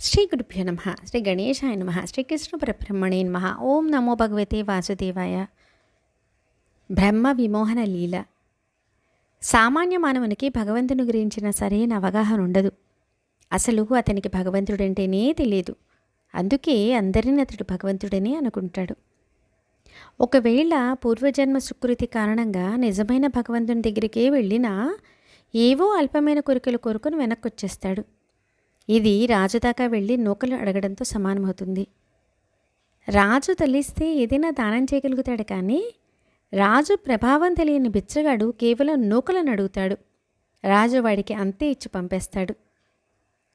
శ్రీ గురుభ్యో నమ. శ్రీ గణేశాయ నమ. శ్రీకృష్ణ పరబ్రహ్మణే నమ. ఓం నమో భగవతే వాసుదేవాయ. బ్రహ్మ విమోహన లీల. సామాన్య మానవునికి భగవంతుని గురించిన సరైన అవగాహన ఉండదు. అసలు అతనికి భగవంతుడంటేనే తెలియదు. అందుకే అందరిని అతడు భగవంతుడనే అనుకుంటాడు. ఒకవేళ పూర్వజన్మ సుకృతి కారణంగా నిజమైన భగవంతుని దగ్గరికే వెళ్ళినా ఏవో అల్పమైన కోరికలు కోరుకొని వెనక్కి వచ్చేస్తాడు ఇది రాజు దాకా వెళ్ళి నూకలు అడగడంతో సమానమవుతుంది. రాజు తలిస్తే ఏదైనా దానం చేయగలుగుతాడు కానీ రాజు ప్రభావం తెలియని బిచ్చగాడు కేవలం నూకలను అడుగుతాడు. రాజు వాడికి అంతే ఇచ్చి పంపేస్తాడు.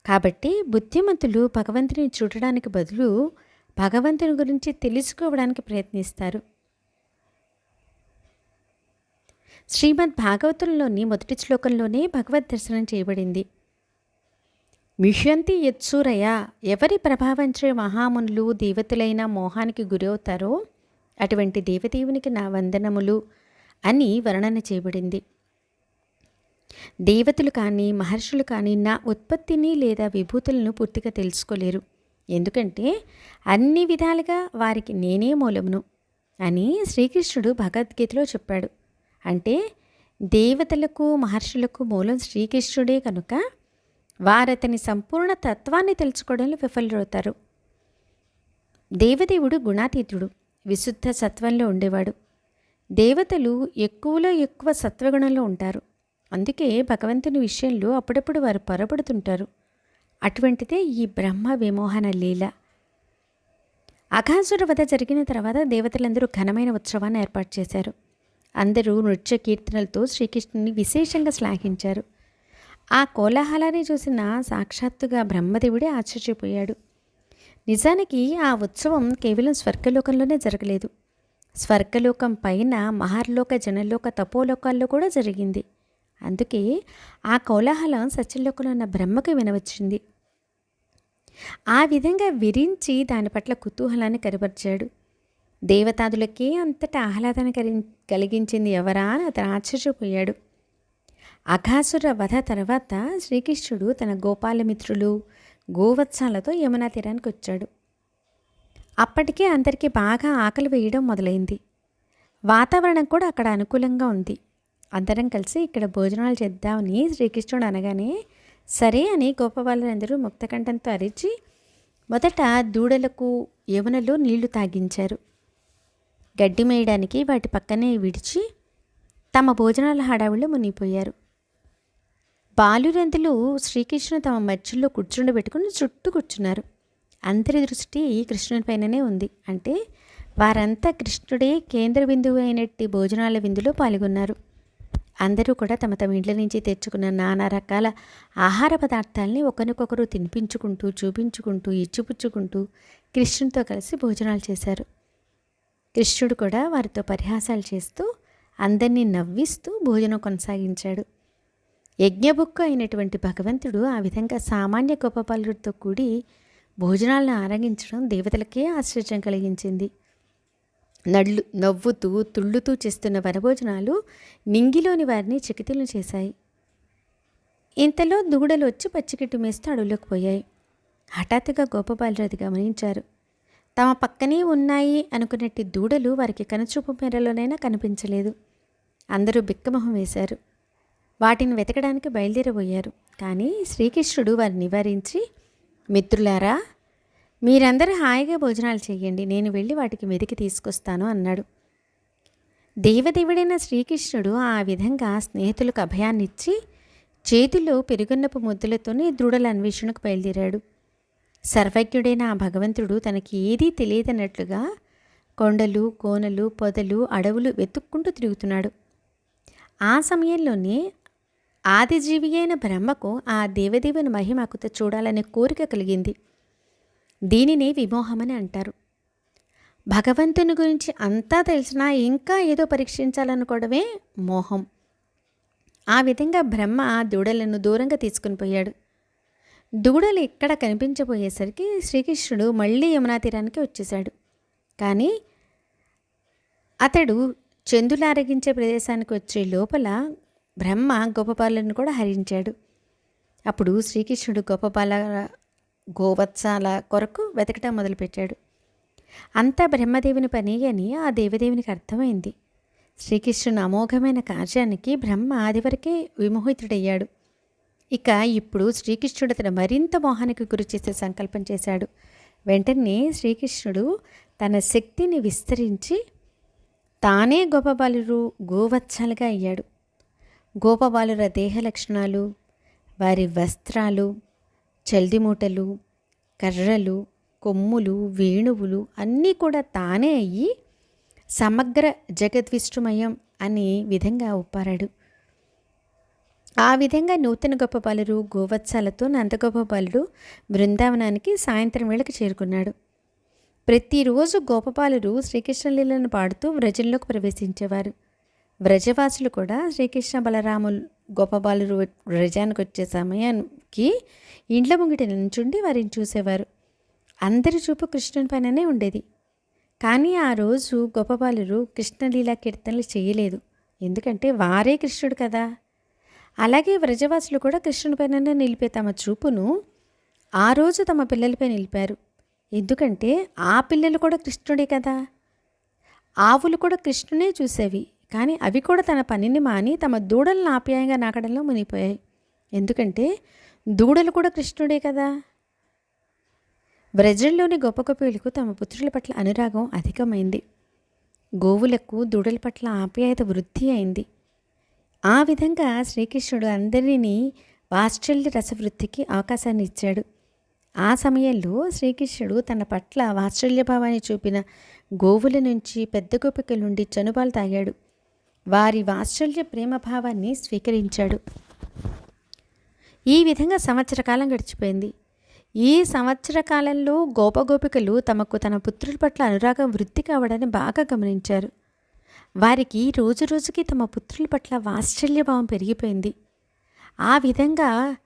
కాబట్టి బుద్ధిమంతులు భగవంతుని చూడడానికి బదులు భగవంతుని గురించి తెలుసుకోవడానికి ప్రయత్నిస్తారు. శ్రీమద్ భాగవతుల్లోని మొదటి శ్లోకంలోనే భగవద్ దర్శనం చేయబడింది. మిషంతి యత్సూరయ్య ఎవరి ప్రభావంచే మహామునులు దేవతలైన మోహానికి గురవుతారో అటువంటి దేవదేవునికి నా వందనములు అని వర్ణన చేయబడింది. దేవతలు కానీ మహర్షులు కానీ నా ఉత్పత్తిని లేదా విభూతులను పూర్తిగా తెలుసుకోలేరు. ఎందుకంటే అన్ని విధాలుగా వారికి నేనే మూలమును అని శ్రీకృష్ణుడు భగవద్గీతలో చెప్పాడు. అంటే దేవతలకు మహర్షులకు మూలం శ్రీకృష్ణుడే కనుక వారతని సంపూర్ణ తత్వాన్ని తెలుసుకోవడంలో విఫలవుతారు దేవదేవుడు గుణాతీతుడు విశుద్ధ సత్వంలో ఉండేవాడు. దేవతలు ఎక్కువలో ఎక్కువ సత్వగుణంలో ఉంటారు. అందుకే భగవంతుని విషయంలో అప్పుడప్పుడు వారు పొరపడుతుంటారు. అటువంటిదే ఈ బ్రహ్మ విమోహన లీల. అఘాసుర వధ జరిగిన తర్వాత దేవతలందరూ ఘనమైన ఉత్సవాన్ని ఏర్పాటు చేశారు. అందరూ నృత్య కీర్తనలతో శ్రీకృష్ణుని విశేషంగా శ్లాఘించారు. ఆ కోలాహలాన్ని చూసిన సాక్షాత్తుగా బ్రహ్మదేవుడే ఆశ్చర్యపోయాడు. నిజానికి ఆ ఉత్సవం కేవలం స్వర్గలోకంలోనే జరగలేదు. స్వర్గలోకం పైన మహర్లోక జనలోక తపోలోకాల్లో కూడా జరిగింది. అందుకే ఆ కోలాహలం సత్యలోకంలో ఉన్న బ్రహ్మకు వినవచ్చింది. ఆ విధంగా విరించి దాని పట్ల కుతూహలాన్ని కనబరిచాడు. దేవతాదులకే అంతటా ఆహ్లాదాన్ని కలిగించింది ఎవరా అని అతను ఆశ్చర్యపోయాడు. అఘాసుర వధ తర్వాత శ్రీకృష్ణుడు తన గోపాలమిత్రులు గోవత్సాలతో యమునా తీరానికి వచ్చాడు. అప్పటికే అందరికీ బాగా ఆకలి వేయడం మొదలైంది. వాతావరణం కూడా అక్కడ అనుకూలంగా ఉంది. అందరం కలిసి ఇక్కడ భోజనాలు చేద్దామని శ్రీకృష్ణుడు అనగానే సరే అని గోపవాళ్ళందరూ ముక్తకంఠంతో అరిచి మొదట దూడలకు యమునలో నీళ్ళు తాగించారు. గడ్డి మేయడానికి వాటి పక్కనే విడిచి తమ భోజనాల హడావిళ్ళు మునిగిపోయారు. బాలురంతులు శ్రీకృష్ణు తమ మధ్యలో కూర్చుండబెట్టుకుని చుట్టూ కూర్చున్నారు. అందరి దృష్టి కృష్ణునిపైననే ఉంది. అంటే వారంతా కృష్ణుడే కేంద్ర బిందువు అయినట్టి భోజనాల విందులో పాల్గొన్నారు. అందరూ కూడా తమ తమ ఇండ్ల నుంచి తెచ్చుకున్న నానా రకాల ఆహార పదార్థాలని ఒకరికొకరు తినిపించుకుంటూ చూపించుకుంటూ ఇచ్చిపుచ్చుకుంటూ కృష్ణుడితో కలిసి భోజనాలు చేశారు. కృష్ణుడు కూడా వారితో పరిహాసాలు చేస్తూ అందరినీ నవ్విస్తూ భోజనం కొనసాగించాడు. యజ్ఞబుక్క అయినటువంటి భగవంతుడు ఆ విధంగా సామాన్య గొప్పపాలుడితో కూడి భోజనాలను ఆరగించడం దేవతలకే ఆశ్చర్యం కలిగించింది. నడ్లు నవ్వుతూ తుళ్ళుతూ చేస్తున్న వనభోజనాలు నింగిలోని వారిని చికితిలు చేశాయి. ఇంతలో దూడలు వచ్చి పచ్చికిట్టు మేస్తూ అడవులోకి పోయాయి. హఠాత్తుగా గోపబాలరాజు గమనించారు. తమ పక్కనే ఉన్నాయి అనుకున్నట్టు దూడలు వారికి కనుచూపు మేరలోనైనా కనిపించలేదు. అందరూ బిక్కమొహం వేశారు. వాటిని వెతకడానికి బయలుదేరబోయారు. కానీ శ్రీకృష్ణుడు వారిని నివారించి మిత్రులారా మీరందరూ హాయిగా భోజనాలు చేయండి నేను వెళ్ళి వాటికి వెతికి తీసుకొస్తాను అన్నాడు. దేవదేవుడైన శ్రీకృష్ణుడు ఆ విధంగా స్నేహితులకు అభయాన్నిచ్చి చేతిలో పెరుగున్నపు ముద్దులతోనే దృఢల అన్వేషణకు బయలుదేరాడు. సర్వజ్ఞుడైన ఆ భగవంతుడు తనకి ఏదీ తెలియదన్నట్లుగా కొండలు కోనలు పొదలు అడవులు వెతుక్కుంటూ తిరుగుతున్నాడు. ఆ సమయంలోనే ఆదిజీవి అయిన బ్రహ్మకు ఆ దేవదేవుని మహిమకుత చూడాలనే కోరిక కలిగింది. దీనిని విమోహమని అంటారు. భగవంతుని గురించి అంతా తెలిసినా ఇంకా ఏదో పరీక్షించాలనుకోవడమే మోహం. ఆ విధంగా బ్రహ్మ దూడలను దూరంగా తీసుకుని పోయాడు. దూడలు ఎక్కడ కనిపించబోయేసరికి శ్రీకృష్ణుడు మళ్ళీ యమునా తీరానికి వచ్చేశాడు. కానీ అతడు చందులు ప్రదేశానికి వచ్చే లోపల బ్రహ్మ గోపపాలను కూడా హరించాడు. అప్పుడు శ్రీకృష్ణుడు గోపపాల గోవత్సాల కొరకు వెతకటం మొదలుపెట్టాడు. అంతా బ్రహ్మదేవుని పని అని ఆ దేవదేవునికి అర్థమైంది. శ్రీకృష్ణుని అమోఘమైన కార్యానికి బ్రహ్మ ఆదివరకే విమోహితుడయ్యాడు. ఇక ఇప్పుడు శ్రీకృష్ణుడు అతను మరింత మోహానికి గురి చేసే సంకల్పం చేశాడు. వెంటనే శ్రీకృష్ణుడు తన శక్తిని విస్తరించి తానే గోపబాలురు గోవత్సాలుగా అయ్యాడు. గోపబాలుర దేహ లక్షణాలు వారి వస్త్రాలు చల్దిమూటలు కర్రలు కొమ్ములు వేణువులు అన్నీ కూడా తానే అయ్యి సమగ్ర జగద్విష్ణుమయం అనే విధంగా ఒప్పారాడు. ఆ విధంగా నూతన గోపబాలుడు గోవత్సాలతో నందగోపబాలుడు బృందావనానికి సాయంత్రం వేళకు చేరుకున్నాడు. ప్రతిరోజు గోపబాలుడు శ్రీకృష్ణలీలను పాడుతూ వ్రజంలోకి ప్రవేశించేవారు. వ్రజవాసులు కూడా శ్రీకృష్ణ బలరాములు గోపబాలురు వ్రజానికి వచ్చే సమయానికి ఇండ్ల ముంగిట నించుండి వారిని చూసేవారు. అందరి చూపు కృష్ణుని పైననే ఉండేది. కానీ ఆ రోజు గోపబాలురు కృష్ణలీలా కీర్తనలు చేయలేదు. ఎందుకంటే వారే కృష్ణుడు కదా. అలాగే వ్రజవాసులు కూడా కృష్ణుని పైననే నిలిపే తమ చూపును ఆ రోజు తమ పిల్లలపై నిలిపారు. ఎందుకంటే ఆ పిల్లలు కూడా కృష్ణుడే కదా. ఆవులు కూడా కృష్ణునే చూసేవి. కానీ అవి కూడా తన పనిని మాని తమ దూడలను ఆప్యాయంగా నాకడంలో మునిగిపోయాయి. ఎందుకంటే దూడలు కూడా కృష్ణుడే కదా. బ్రెజిల్లోని గొప్ప గొప్పలకు తమ పుత్రుల పట్ల అనురాగం అధికమైంది. గోవులకు దూడల పట్ల ఆప్యాయత వృద్ధి అయింది. ఆ విధంగా శ్రీకృష్ణుడు అందరినీ వాత్సల్య రసవృద్ధికి అవకాశాన్ని ఇచ్చాడు. ఆ సమయంలో శ్రీకృష్ణుడు తన పట్ల వాత్సల్యభావాన్ని చూపిన గోవుల నుంచి పెద్ద గోపికల నుండి చనుబాలు తాగాడు. వారి వాత్సల్య ప్రేమభావాన్ని స్వీకరించాడు. ఈ విధంగా సంవత్సర కాలం గడిచిపోయింది. ఈ సంవత్సర కాలంలో గోపగోపికలు తమకు తన పుత్రుల పట్ల అనురాగం వృద్ధి కావడాన్ని బాగా గమనించారు. వారికి రోజు రోజుకి తమ పుత్రుల పట్ల వాత్సల్యభావం పెరిగిపోయింది. ఆ విధంగా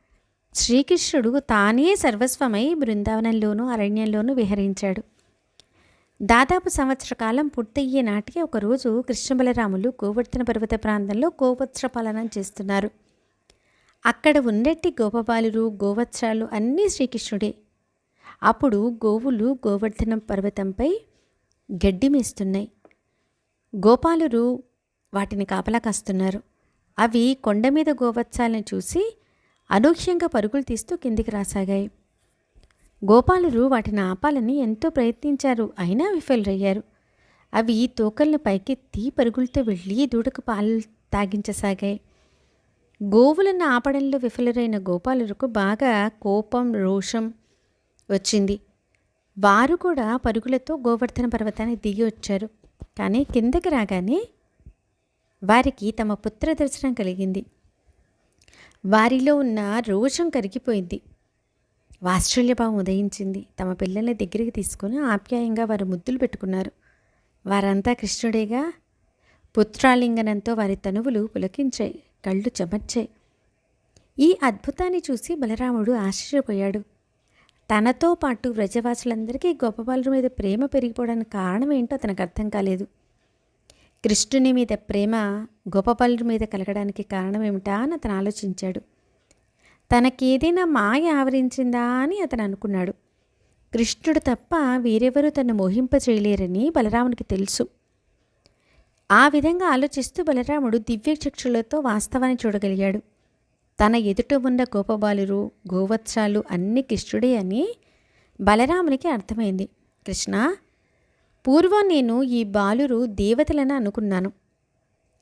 శ్రీకృష్ణుడు తానే సర్వస్వమై బృందావనంలోనూ అరణ్యంలోనూ విహరించాడు. దాదాపు సంవత్సర కాలం పూర్తయ్యే నాటికి ఒకరోజు కృష్ణబలరాములు గోవర్ధన పర్వత ప్రాంతంలో గోవత్స పాలన చేస్తున్నారు. అక్కడ ఉన్నట్టి గోపబాలురు గోవత్సాలు అన్నీ శ్రీకృష్ణుడే. అప్పుడు గోవులు గోవర్ధనం పర్వతంపై గడ్డి మేస్తున్నాయి. గోపాలురు వాటిని కాపలా కాస్తున్నారు. అవి కొండ మీద గోవత్సాలను చూసి అనూహ్యంగా పరుగులు తీస్తూ కిందికి రాసాగాయి. గోపాలురు వాటిని ఆపాలని ఎంతో ప్రయత్నించారు. అయినా విఫలరయ్యారు. అవి తోకలను పైకెత్తి పరుగులతో వెళ్ళి దూడకు పాలు తాగించసాగాయి. గోవులను ఆపడంలో విఫలరైన గోపాలురుకు బాగా కోపం రోషం వచ్చింది. వారు కూడా పరుగులతో గోవర్ధన పర్వతాన్ని దిగి వచ్చారు. కానీ కిందకి రాగానే వారికి తమ పుత్ర దర్శనం కలిగింది. వారిలో ఉన్న రోషం కరిగిపోయింది. వాత్సల్యభావం ఉదయించింది. తమ పిల్లల్ని దగ్గరికి తీసుకొని ఆప్యాయంగా వారు ముద్దులు పెట్టుకున్నారు. వారంతా కృష్ణుడేగా పుత్రాలింగనంతో వారి తనువులు పులకించాయి. కళ్ళు చెమర్చాయి. ఈ అద్భుతాన్ని చూసి బలరాముడు ఆశ్చర్యపోయాడు. తనతో పాటు వ్రజవాసులందరికీ గోపబాలుడి మీద ప్రేమ పెరిగిపోవడానికి కారణం ఏంటో అతనికి అర్థం కాలేదు. కృష్ణుని మీద ప్రేమ గోపబాలుడి మీద కలగడానికి కారణం ఏమిటా అని అతను ఆలోచించాడు. తనకేదైనా మాయ ఆవరించిందా అని అతను అనుకున్నాడు. కృష్ణుడు తప్ప వేరెవరూ తను మోహింప చేయలేరని బలరామునికి తెలుసు. ఆ విధంగా ఆలోచిస్తూ బలరాముడు దివ్య చక్షులతో వాస్తవాన్ని చూడగలిగాడు. తన ఎదుట ఉన్న గోపబాలురు గోవత్సాలు అన్ని కృష్ణుడే అని బలరామునికి అర్థమైంది. కృష్ణ పూర్వం నేను ఈ బాలురు దేవతలని అనుకున్నాను.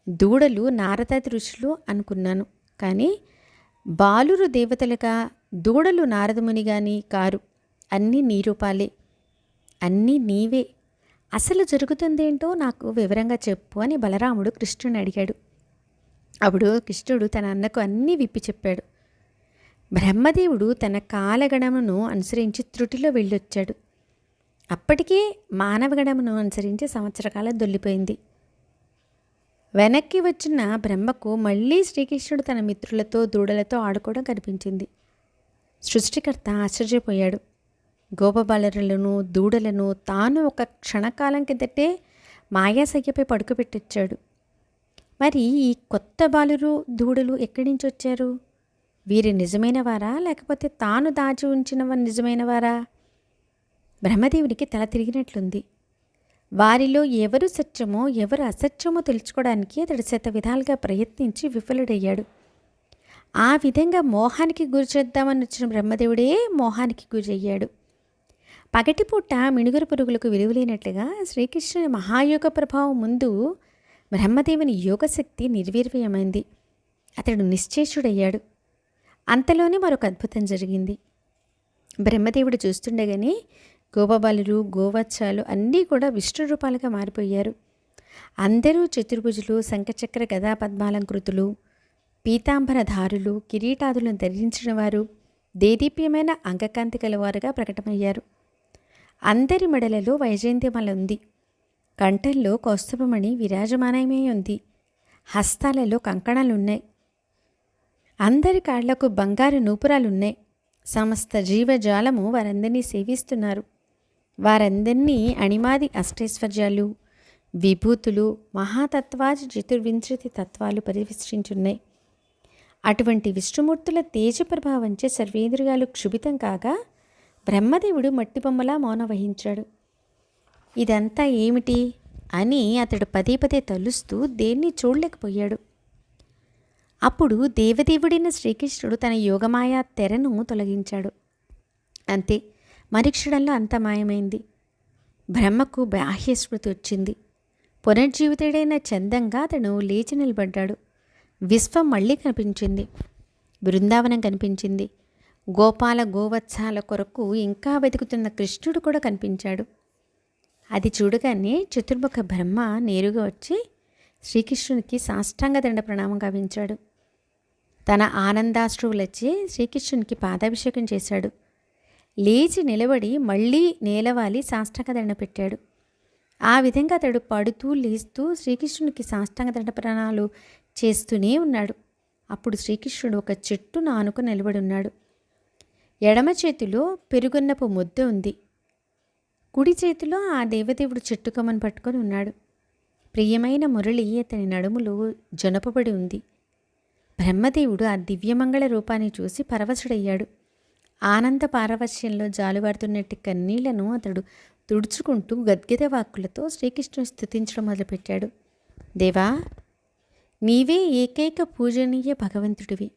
దూడలు నారదాది ఋషులు అనుకున్నాను. కానీ బాలురు దేవతలుగా దూడలు నారదమునిగాని కారు. అన్నీ నీ రూపాలే. అన్నీ నీవే. అసలు జరుగుతుందేంటో నాకు వివరంగా చెప్పు అని బలరాముడు కృష్ణుని అడిగాడు. అప్పుడు కృష్ణుడు తన అన్నకు అన్నీ విప్పి చెప్పాడు. బ్రహ్మదేవుడు తన కాలగణమును అనుసరించి త్రుటిలో వెళ్ళొచ్చాడు. అప్పటికే మానవగణమును అనుసరించి సంవత్సర కాలం దొల్లిపోయింది. వెనక్కి వచ్చిన బ్రహ్మకు మళ్ళీ శ్రీకృష్ణుడు తన మిత్రులతో దూడలతో ఆడుకోవడం కనిపించింది. సృష్టికర్త ఆశ్చర్యపోయాడు. గోపబాలరులను దూడలను తాను ఒక క్షణకాలం కిందటే మాయాశయ్యపై పడుకోబెట్టొచ్చాడు మరి ఈ కొత్త బాలురు దూడలు ఎక్కడి నుంచి వచ్చారు? వీరి నిజమైన వారా? లేకపోతే తాను దాచి ఉంచిన నిజమైన వారా? బ్రహ్మదేవునికి తల తిరిగినట్లుంది. వారిలో ఎవరు సత్యమో ఎవరు అసత్యమో తెలుసుకోవడానికి అతడు శత విధాలుగా ప్రయత్నించి విఫలుడయ్యాడు. ఆ విధంగా మోహానికి గురి చేద్దామని వచ్చిన బ్రహ్మదేవుడే మోహానికి గురయ్యాడు పగటిపూట మిణుగురు పురుగులకు విలువలేనట్లుగా శ్రీకృష్ణుని మహాయోగ ప్రభావం ముందు బ్రహ్మదేవుని యోగశక్తి నిర్వీర్యమైంది. అతడు నిశ్చేషుడయ్యాడు. అంతలోనే మరొక అద్భుతం జరిగింది. బ్రహ్మదేవుడు చూస్తుండగానే గోపబాలురు గోవత్సాలు అన్నీ కూడా విష్ణు రూపాలుగా మారిపోయారు. అందరూ చతుర్భుజులు శంఖచక్ర గదా పద్మాలంకృతులు పీతాంబరధారులు కిరీటాదులను ధరించిన వారు దేదీప్యమైన అంగకాంతి కలవారుగా ప్రకటమయ్యారు. అందరి మెడలలో వైజయంతిమల ఉంది కంఠంలో కౌస్తుభమణి విరాజమానమే ఉంది హస్తాలలో కంకణాలున్నాయి. అందరి కాళ్ళకు బంగారు నూపురాలున్నాయి. సమస్త జీవజాలము వారందరినీ సేవిస్తున్నారు. వారందరినీ అణిమాది అష్టైశ్వర్యాలు విభూతులు మహాతత్వాది చతుర్వింశతి తత్వాలు పరివేష్టించున్నాయి అటువంటి విష్ణుమూర్తుల తేజ ప్రభావంచే సర్వేంద్రియాలు క్షుభితం కాగా బ్రహ్మదేవుడు మట్టి బొమ్మలా మౌన వహించాడు. ఇదంతా ఏమిటి? అని అతడు పదే పదే తలుస్తూ దేన్ని చూడలేకపోయాడు. అప్పుడు దేవదేవుడైన శ్రీకృష్ణుడు తన యోగమాయా తెరను తొలగించాడు. అంతే మరిక్షణంలో అంత మాయమైంది. బ్రహ్మకు బాహ్య స్మృతి వచ్చింది. పునర్జీవితుడైన చందంగా అతను లేచి నిలబడ్డాడు. విశ్వం మళ్ళీ కనిపించింది. బృందావనం కనిపించింది. గోపాల గోవత్సాల కొరకు ఇంకా వెతుకుతున్న కృష్ణుడు కూడా కనిపించాడు. అది చూడగానే చతుర్ముఖ బ్రహ్మ నేరుగా వచ్చి శ్రీకృష్ణునికి సాష్టాంగ దండ ప్రణామం గావించాడు. తన ఆనందాశ్రువులచ్చి శ్రీకృష్ణునికి పాదాభిషేకం చేశాడు. లేచి నిలబడి మళ్ళీ నేలవాలి సాష్టాంగదండ పెట్టాడు. ఆ విధంగా అతడు పడుతూ లేస్తూ శ్రీకృష్ణునికి సాష్టాంగ దండ ప్రణాలు చేస్తూనే ఉన్నాడు. అప్పుడు శ్రీకృష్ణుడు ఒక చెట్టు నానుకు నిలబడి ఉన్నాడు. ఎడమ చేతిలో పెరుగున్నపు ముద్ద ఉంది. కుడి చేతిలో ఆ దేవదేవుడు చెట్టుకమ్మను పట్టుకొని ఉన్నాడు. ప్రియమైన మురళి అతని నడుములో జనపబడి ఉంది. బ్రహ్మదేవుడు ఆ దివ్యమంగళ రూపాన్ని చూసి పరవశుడయ్యాడు. ఆనంద పారవశ్యంలో జాలువాడుతున్నట్టు కన్నీళ్ళను అతడు తుడుచుకుంటూ గద్గద వాక్కులతో శ్రీకృష్ణుని స్థుతించడం మొదలుపెట్టాడు. దేవా నీవే ఏకైక పూజనీయ భగవంతుడివి.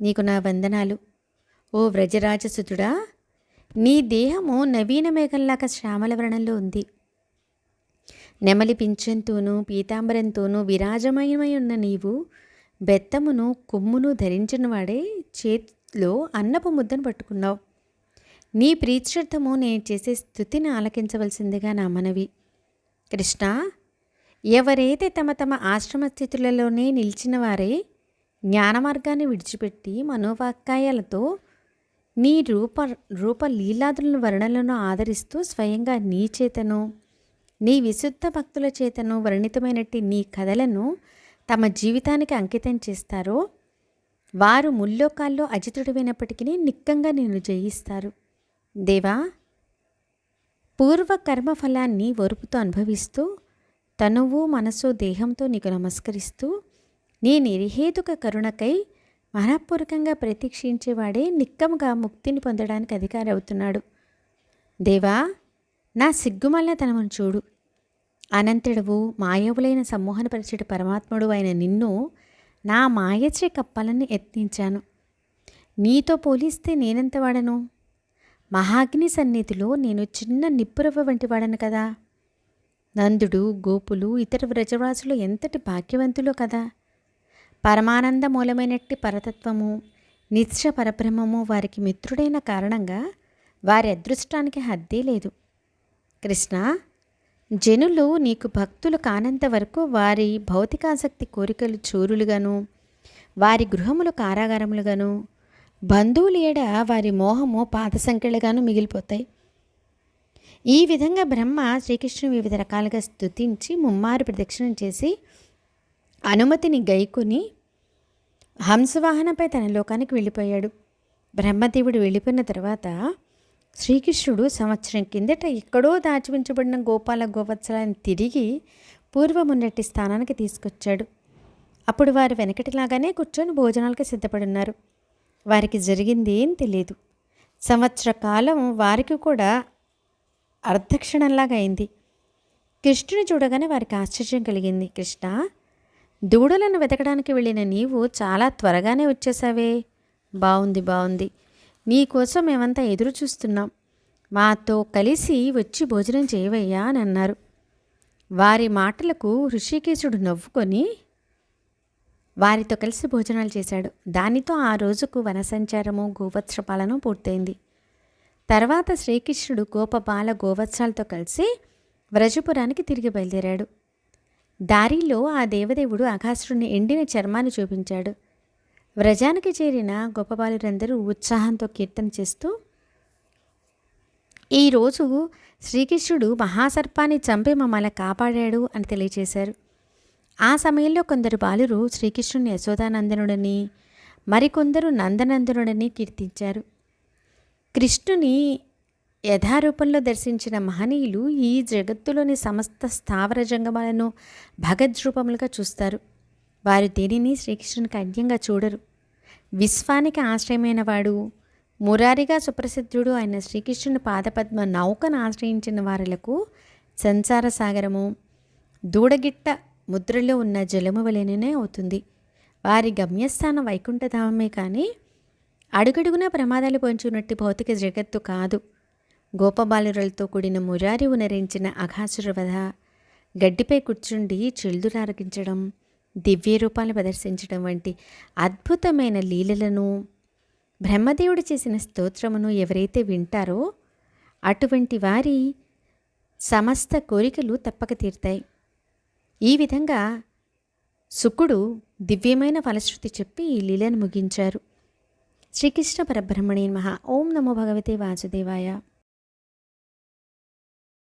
నీకు నా వందనాలు. ఓ వ్రజరాజసుతుడా నీ దేహము నవీన మేఘంలాగా శ్యామల వర్ణంలో ఉంది. నెమలి పింఛంతోనూ పీతాంబరంతోనూ విరాజమయమై ఉన్న నీవు బెత్తమును కొమ్మును ధరించిన వాడే లో అన్నపు ముద్దను పట్టుకున్నావు. నీ ప్రీత్యర్థము నేను చేసే స్థుతిని ఆలకించవలసిందిగా నా మనవి. కృష్ణ ఎవరైతే తమ తమ ఆశ్రమ స్థితులలోనే నిలిచిన వారే జ్ఞానమార్గాన్ని విడిచిపెట్టి మనోవాక్యాయాలతో నీ రూప రూప లీలాదులను వర్ణలను ఆదరిస్తూ స్వయంగా నీ చేతను నీ విశుద్ధ భక్తుల చేతను వర్ణితమైనట్టి నీ కథలను తమ జీవితానికి అంకితం చేస్తారో వారు ముల్లోకాల్లో అజితుడివైనప్పటికీ నిక్కంగా నిన్ను జయిస్తారు. దేవా పూర్వ కర్మఫలాన్ని ఒరుపుతో అనుభవిస్తూ తనువు మనసు దేహంతో నీకు నమస్కరిస్తూ నీ నిర్హేతుక కరుణకై మనఃపూర్వకంగా ప్రతీక్షించేవాడే నిక్కముగా ముక్తిని పొందడానికి అధికారి అవుతున్నాడు. దేవా నా సిగ్గుమల్లతనమును చూడు. అనంతుడవు మాయవులైన సమ్మోహనపరిచేటి పరమాత్ముడు అయిన నిన్ను నా మాయచే కప్పాలని యత్నించాను నీతో పోలిస్తే నేనెంత వాడను? మహాగ్ని సన్నిధిలో నేను చిన్న నిప్పురవ్వ వంటి వాడను కదా? నందుడు గోపులు ఇతర వ్రజరాజులు ఎంతటి భాగ్యవంతులో కదా? పరమానంద మూలమైనట్టి పరతత్వము నిత్య పరబ్రహ్మము వారికి మిత్రుడైన కారణంగా వారి అదృష్టానికి హద్దే లేదు. కృష్ణ జనులు నీకు భక్తులు కానంత వరకు వారి భౌతికాసక్తి కోరికలు చోరులుగాను వారి గృహములు కారాగారములుగాను బంధువులు ఏడ వారి మోహము పాత సంఖ్యలుగాను మిగిలిపోతాయి. ఈ విధంగా బ్రహ్మ శ్రీకృష్ణుని వివిధ రకాలుగా స్తుతించి ముమ్మారు ప్రదక్షిణం చేసి అనుమతిని గైకుని హంసవాహనంపై తన లోకానికి వెళ్ళిపోయాడు. బ్రహ్మదేవుడు వెళ్ళిపోయిన తర్వాత శ్రీకృష్ణుడు సంవత్సరం కిందట ఎక్కడో దాచి ఉంచబడిన గోపాల గోవత్సలాన్ని తిరిగి పూర్వమున్నటి స్థానానికి తీసుకొచ్చాడు. అప్పుడు వారు వెనకటిలాగానే కూర్చొని భోజనాలకు సిద్ధపడున్నారు. వారికి జరిగింది ఏం తెలియదు సంవత్సర కాలం వారికి కూడా అర్ధక్షణంలాగా అయింది. కృష్ణుని చూడగానే వారికి ఆశ్చర్యం కలిగింది. కృష్ణ దూడలను వెతకడానికి వెళ్ళిన నీవు చాలా త్వరగానే వచ్చేసావే బాగుంది బాగుంది నీకోసం మేమంతా ఎదురు చూస్తున్నాం మాతో కలిసి వచ్చి భోజనం చేయవయ్యా అని అన్నారు. వారి మాటలకు ఋషికేశుడు నవ్వుకొని వారితో కలిసి భోజనాలు చేశాడు. దానితో ఆ రోజుకు వనసంచారము గోవత్సపాలను పూర్తయింది. తర్వాత శ్రీకృష్ణుడు గోపబాల గోవత్సాలతో కలిసి వ్రజపురానికి తిరిగి బయలుదేరాడు. దారిలో ఆ దేవదేవుడు అఘాసుడిని ఎండిన చర్మాన్ని చూపించాడు. వ్రజానికి చేరిన గొప్పబాలురందరూ ఉత్సాహంతో కీర్తన చేస్తూ ఈరోజు శ్రీకృష్ణుడు మహాసర్పాన్ని చంపి మమ్మల్ని కాపాడాడు అని తెలియజేశారు ఆ సమయంలో కొందరు బాలురు శ్రీకృష్ణుని యశోదానందనుడని మరికొందరు నందనందనుడని కీర్తించారు. కృష్ణుని యథారూపంలో దర్శించిన మహనీయులు ఈ జగత్తులోని సమస్త స్థావర జంగమాలను భగద్రూపములుగా చూస్తారు. వారు దేనిని శ్రీకృష్ణునికి అన్యంగా చూడరు. విశ్వానికి ఆశ్రయమైన వాడు మురారిగా సుప్రసిద్ధుడు అయిన శ్రీకృష్ణుని పాదపద్మ నౌకను ఆశ్రయించిన వారులకు సంసార సాగరము దూడగిట్ట ముద్రలో ఉన్న జలము వలెననే అవుతుంది. వారి గమ్యస్థానం వైకుంఠధామమే కానీ అడుగడుగున ప్రమాదాలు పొంచున్నట్టు భౌతిక జగత్తు కాదు. గోపబాలురలతో కూడిన మురారి ఉనరించిన అఘాసురవధ గడ్డిపై కూర్చుండి చెల్దురారగించడం దివ్య రూపాలు ప్రదర్శించడం వంటి అద్భుతమైన లీలలను బ్రహ్మదేవుడు చేసిన స్తోత్రమును ఎవరైతే వింటారో అటువంటి వారి సమస్త కోరికలు తప్పక తీరుతాయి. ఈ విధంగా శుకుడు దివ్యమైన ఫలశ్రుతి చెప్పి ఈ లీలను ముగించారు. శ్రీకృష్ణ పరబ్రహ్మణే మహా ఓం నమో భగవతే వాసుదేవాయ.